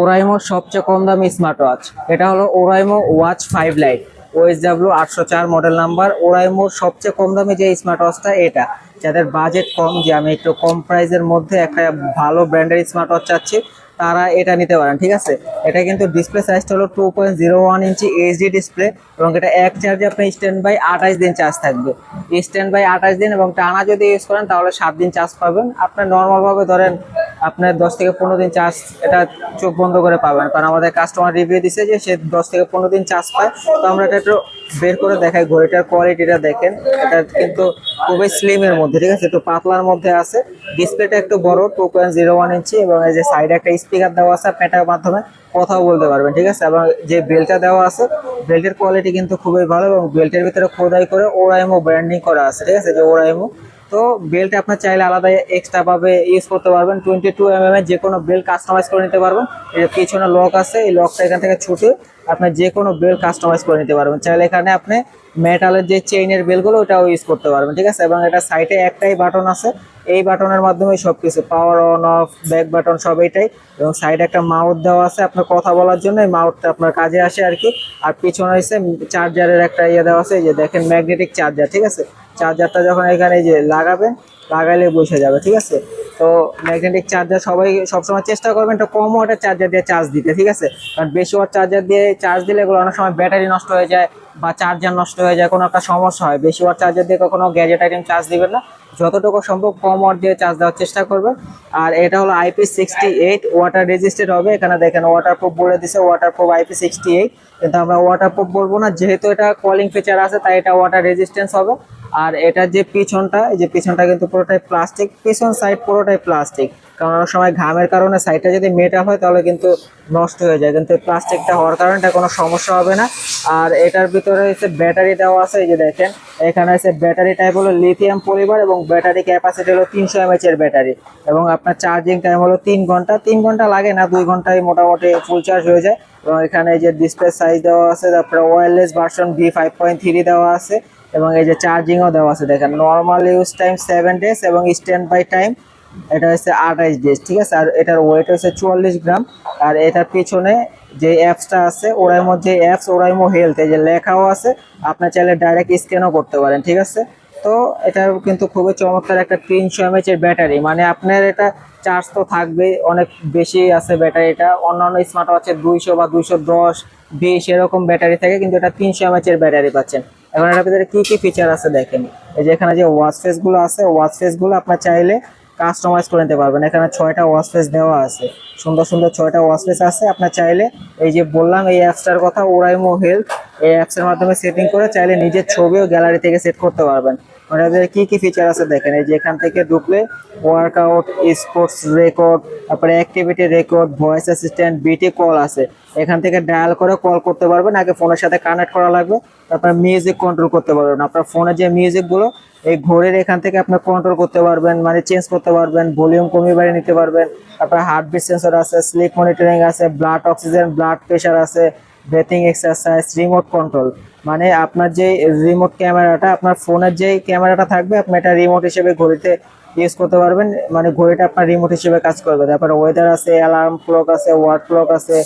Oraimo সবচেয়ে কম দামি smart watch এটা হলো Oraimo watch five lite OS W আটশো চার মডেল নাম্বার ওরাইমোর সবচেয়ে কম দামি যে স্মার্ট ওয়াচটা এটা। যাদের বাজেট কম, যে আমি একটু কম প্রাইসের মধ্যে একটা ভালো ব্র্যান্ডের স্মার্ট ওয়াচ চাচ্ছি, তারা এটা নিতে পারেন, ঠিক আছে? এটা কিন্তু ডিসপ্লে সাইজটা হলো two point zero one inch HD display এবং এটা এক চার্জে আপনি স্ট্যান্ড বাই আঠাশ দিন চার্জ থাকবে। স্ট্যান্ড বাই আঠাশ দিন এবং টানা যদি ইউজ করেন, তাহলে সাত দিন চার্জ পাবেন। আপনার নর্মালভাবে ধরেন আপনার দশ থেকে পনেরো দিন চার্জ এটা চোখ বন্ধ করে পাবেন। কারণ আমাদের কাস্টমার রিভিউ দিছে যে সে দশ থেকে পনেরো দিন চার্জ পায়। তো আমরা এটা একটু বের করে দেখাই, ঘড়িটার কোয়ালিটিটা দেখেন। এটা কিন্তু খুবই স্লিমের মধ্যে, ঠিক আছে? একটু পাতলার মধ্যে আছে। ডিসপ্লেটা একটু বড় two point zero one inch এবং এই যে সাইডে একটা স্পিকার দেওয়া আছে আপনি এটার মাধ্যমে কথাও বলতে পারবেন, ঠিক আছে? এবং যে বেল্টটা দেওয়া আছে বেল্টের কোয়ালিটি কিন্তু খুবই ভালো এবং বেল্টের ভিতরে খোদাই করে ওরাইমো ব্র্যান্ডিং করা আছে, ঠিক আছে? যে ওরাইমো তো বেল্ট আপনার চাইলে আলাদা এক্সট্রা ভাবে ইউজ করতে পারবেন। টোয়েন্টি টু এম এর যে কোনো বেল্ট কাস্টমাইজ করে নিতে পারবেন। এর পিছনে লক আছে, এই লকটা এখান থেকে ছুটে আপনি যে কোনো বেল্ট কাস্টমাইজ করে নিতে পারবেন। চাইলে এখানে আপনি মেটালের যে চেইনের বেলগুলো ওটাও ইউজ করতে পারবেন, ঠিক আছে? এবং এটা সাইডে একটাই বাটন আছে। এই বাটনের মাধ্যমে সব কিছু power on off back button সব এইটাই এবং সাইডে একটা মাউথ দেওয়া আছে আপনার কথা বলার জন্য, এই মাউথটা আপনার কাজে আসে আর কি। আর পিছনে হচ্ছে চার্জারের একটা ইয়ে দেওয়া আছে যে দেখেন ম্যাগনেটিক চার্জার ঠিক আছে? চার্জারটা যখন এখানে যে লাগাবেন, লাগাইলে বসে যাবে, ঠিক আছে? তো ম্যাগনেটিক চার্জার সবাই সবসময় চেষ্টা করবেন একটা কম ওয়াটের চার্জার দিয়ে চার্জ দিতে, ঠিক আছে? কারণ বেশি ওয়াট চার্জার দিয়ে চার্জ দিলে এগুলো অনেক সময় ব্যাটারি নষ্ট হয়ে যায় বা চার্জার নষ্ট হয়ে যায়, কোনো একটা সমস্যা হয়। বেশি ওয়াট চার্জার দিয়ে কখনো গ্যাজেট আইটেম চার্জ দিবেন না। যতটুকু সম্ভব কম ওয়াট দিয়ে চার্জ দেওয়ার চেষ্টা করবে। আর এটা হলো IP sixty eight water resisted হবে। এখানে দেখেন ওয়াটার প্রুফ বলে দিছে waterproof IP sixty eight কিন্তু আমরা ওয়াটার প্রুফ বলব না, যেহেতু এটা কলিং ফিচার আছে, তাই এটা ওয়াটার রেজিস্টেন্স হবে। আর এটার যে পিছনটা, এই যে পিছনটা কিন্তু পুরোটাই প্লাস্টিক পিছন সাইড পুরোটাই প্লাস্টিক কারণ অনেক সময় ঘামের কারণে সাইডটা যদি মেটাল হয়, তাহলে কিন্তু নষ্ট হয়ে যায়। কিন্তু প্লাস্টিকটা হওয়ার কারণে এটা কোনো সমস্যা হবে না। আর এটার ভিতরে হচ্ছে ব্যাটারি দেওয়া আছে, এই যে দেখেন। এখানে হচ্ছে ব্যাটারি টাইপ হলো লিথিয়াম পরিবার এবং ব্যাটারি ক্যাপাসিটি হলো তিনশো এমএচ এর ব্যাটারি এবং আপনার চার্জিং টাইম হলো তিন ঘণ্টা। তিন ঘণ্টা লাগে না, দুই ঘন্টায় মোটামুটি ফুল চার্জ হয়ে যায়। এবং এখানে এই যে ডিসপ্লে সাইজ দেওয়া আছে, তারপরে wireless version V five point three দেওয়া আছে। এবং এই যে চার্জিংও দেওয়া আছে, দেখেন। Normal use time seven days এবং স্ট্যান্ড বাই টাইম এটা হচ্ছে আঠাইশ ডেজ ঠিক আছে? আর এটার ওয়েট হচ্ছে চুয়াল্লিশ গ্রাম। আর এটার পিছনে যে অ্যাপসটা আছে ওরাইমো যে অ্যাপস ওরাইমো হেলথ এই যে লেখাও আছে, আপনার চাইলে ডাইরেক্ট স্ক্যানও করতে পারেন, ঠিক আছে? তো এটা কিন্তু খুবই চমৎকার একটা তিনশো এমএচ এর ব্যাটারি মানে আপনার এটা চার্জ তো থাকবেই, অনেক বেশি আছে ব্যাটারিটা অন্যান্য স্মার্ট ওয়াচের দুইশো বা দুইশো দশ, বিশ এরকম ব্যাটারি থাকে, কিন্তু এটা তিনশো এমএচ এর ব্যাটারি পাচ্ছেন। এখন এটার ভিতরে কী কী ফিচার আছে দেখেন? এই যে এখানে যে ওয়াচ ফেসগুলো আছে ওয়াচ ফেসগুলো আপনার চাইলে কাস্টমাইজ করে নিতে পারবেন। এখানে ছয়টা ফেস দেওয়া আছে। সুন্দর সুন্দর ছয়টা ফেস আছে। আপনার চাইলে এই যে বললাম, এই অ্যাপসটার কথা ওরাইমো হেলথ এই অ্যাপসের মাধ্যমে সেটিং করে চাইলে নিজের ছবিও গ্যালারি থেকে সেট করতে পারবেন। ওটাদের কি কি ফিচার আছে দেখেন? এই যে এখান থেকে ঢুকলে ওয়ার্কআউট স্পোর্টস রেকর্ড তারপরে activity record voice assistant BT call আছে। এখান থেকে ডায়াল করে কল করতে পারবেন। আগে ফোনের সাথে কানেক্ট করা লাগবে। তারপরে মিউজিক কন্ট্রোল করতে পারবেন। আপনার ফোনে যে মিউজিকগুলো এই ঘোরের এখান থেকে আপনি কন্ট্রোল করতে পারবেন মানে চেঞ্জ করতে পারবেন ভলিউম কমিয়ে বাড়িয়ে নিতে পারবেন। আপনার হার্টবিট সেন্সর আছে স্লিপ মনিটরিং আছে ব্লাড অক্সিজেন ব্লাড প্রেশার আছে ব্রেথিং এক্সারসাইজ রিমোট কন্ট্রোল মানে আপনার যে রিমোট ক্যামেরাটা আপনার ফোনের যে ক্যামেরাটা থাকবে, আপনি এটা রিমোট হিসেবে ঘড়িতে ইউজ করতে পারবেন। মানে ঘড়িটা আপনার রিমোট হিসেবে কাজ করবে। তারপরে ওয়েদার আছে অ্যালার্ম ক্লক আছে ওয়ার্ড ক্লক আছে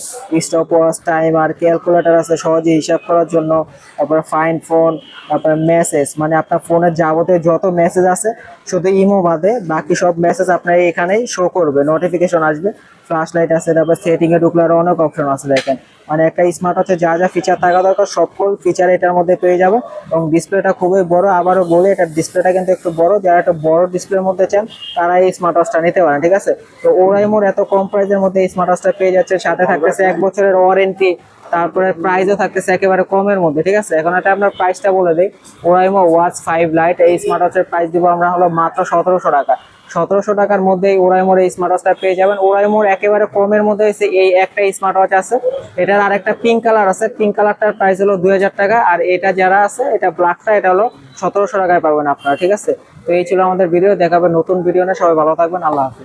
স্টপ ওয়াচ টাইমার ক্যালকুলেটর আছে, সহজে হিসাব করার জন্য। তারপরে ফাইন ফোন তারপরে মেসেজ মানে আপনার ফোনের যাবতীয় যত মেসেজ আছে, শুধু ইমো বাদে বাকি সব মেসেজ আপনার এখানেই শো করবে। নোটিফিকেশন আসবে ফ্ল্যাশ লাইট আছে, তারপর সেটিং এ ঢুকলে আরও অনেক অপশন আছে দেখেন। মানে একটা স্মার্ট হচ্ছে যা যা ফিচার থাকা দরকার সকল ফিচার এটার মধ্যে পেয়ে যাব। এবং ডিসপ্লেটা খুবই বড় আবারও বলে এটা ডিসপ্লেটা কিন্তু একটু বড় যারা একটা বড় ডিসপ্লের মধ্যে চান তারা এই স্মার্ট ওয়াচটা নিতে পারেন ঠিক আছে? তো ওরাই মোর এত কম প্রাইসের মধ্যে এই স্মার্ট ওয়াচটা পেয়ে যাচ্ছে সাথে থাকতেছে এক বছরের ওয়ারেন্টি তারপরে প্রাইসও থাকতেছে একেবারে কমের মধ্যে, ঠিক আছে? এখন এটা আপনার প্রাইসটা বলে দিই। ওরাইমো ওয়াচ ফাইভ লাইট এই স্মার্ট ওয়াচের প্রাইস দিব আমরা হলো মাত্র সতেরোশো টাকা। সতেরোশো টাকার মধ্যে ওরাইমোর এই স্মার্ট ওয়াচটা পেয়ে যাবেন। ওরাইমোর একেবারে কমের মধ্যে হচ্ছে এই একটা স্মার্ট ওয়াচ আছে। এটার আর একটা পিঙ্ক কালার আছে। পিঙ্ক কালারটার প্রাইস হলো দুই হাজার টাকা। আর এটা যারা আছে, এটা ব্ল্যাকটা এটা হলো সতেরোশো টাকায় পাবেন আপনারা, ঠিক আছে? তো এই ছিল আমাদের ভিডিও দেখাবেন নতুন ভিডিও না সবাই ভালো থাকবেন। আল্লাহ হাফিজ।